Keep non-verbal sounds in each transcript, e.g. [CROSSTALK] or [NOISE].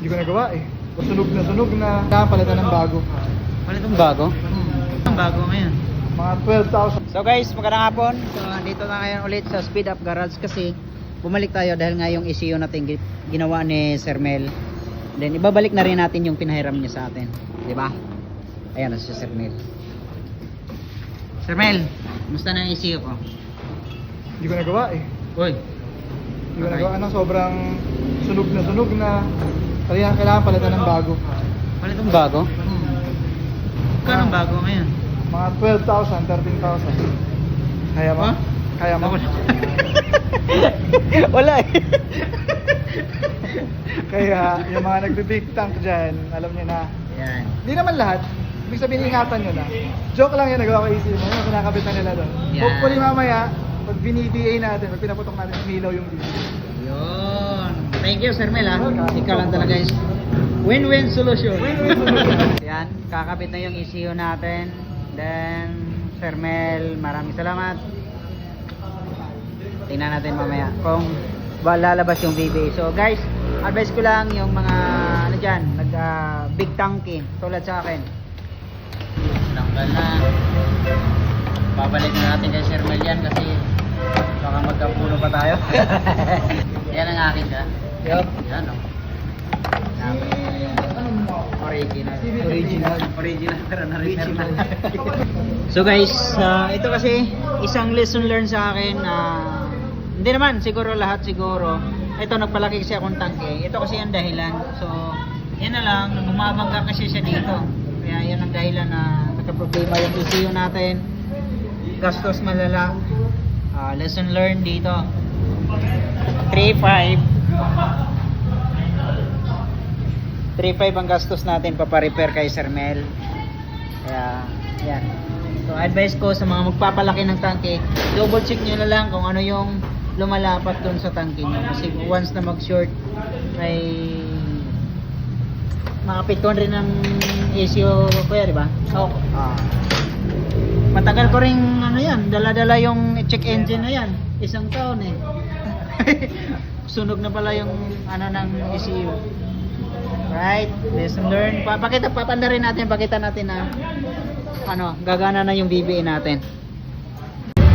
Hindi ko nagawa eh. Sunog na sunog na napalitan ng bago. Wala itong bago? Ang bago ngayon. Mga 12,000. So guys, magandang hapon. So dito na ngayon ulit sa Speed Up Garage kasi bumalik tayo dahil nga yung ECU natin gi- ginawa ni Sir Mel. Then ibabalik na rin natin yung pinahiram niya sa atin. 'Di ba? Ayan na si Sir Mel. Sir Mel, kumusta na yung ECU ko? Hindi ko nagawa eh. Uy, Hindi ko Okay. nagawa. Ano, sobrang sunog na sunog na kailangan, kailangan palitan ng bago. wala itong bago? Kano ang bago ngayon? Mga 12,000, 13,000. Kaya mo? Kaya mo? wala [LAUGHS] eh. [LAUGHS] Kaya yung mga nagbe-big tank dyan, alam niyo na. Yan. Hindi naman lahat. Ibig sabihin, ingatan nyo na. Joke lang yun, nagawa ko easy mo. Yung kinakabit na nila doon. Yan. Hopefully mamaya, pag bini-DA natin, pag pinaputok natin, umilaw yung video. Yun. Thank you, Sir Mel, ha. Ikaw lang talaga guys. Win-win solution. Win-win solution. [LAUGHS] Yan, kakabit na yung ECU natin. Then, Sir Mel, maraming salamat. Tingnan natin mamaya kung ba lalabas yung VBA. So guys, advice ko lang yung mga ano dyan, nag ah, big tanky tulad sa akin. Tanggal na. Babalik na natin kay Sir Mel yan kasi baka magkapuno pa tayo. [LAUGHS] yan ang akin ka. Yup. Yan o. Original. Original. Original [LAUGHS] pero na-reserve na. [LAUGHS] so guys, ah, ito kasi isang lesson learned sa akin na hindi naman siguro lahat siguro. Ito nagpalaki kasi akong tangke. Ito kasi ang dahilan. So, yan na lang, bumabangga kasi siya dito. Kaya yan ang dahilan na nagka-problema yung ECU natin. Gastos malala. Ah, lesson learned dito. 3.5 3.5 ang gastos natin paparepair kay Sir Mel. Kaya, yan. So, advice ko sa mga magpapalaki ng tangke, double check nyo na lang kung ano yung lumalapat doon sa tangke nyo. Kasi once na mag-short, may makapikon rin ng issue kuya, di ba? Oo. Ah. Matagal ko rin ano yan, dala-dala yung check engine na yan. Isang taon eh. [LAUGHS] Sunog na pala yung ano ng ECU. Right? Lesson learned. Papakita, papanda rin natin, pakita natin na ano, gagana na yung BBA natin.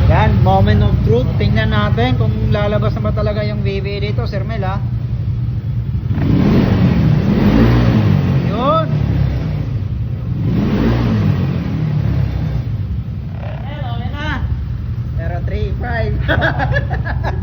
Yan, moment of truth. Tingnan natin kung lalabas na ba talaga yung BBA dito, Sir Mel, ha? Yun. Hello, na. Pero 3, 5.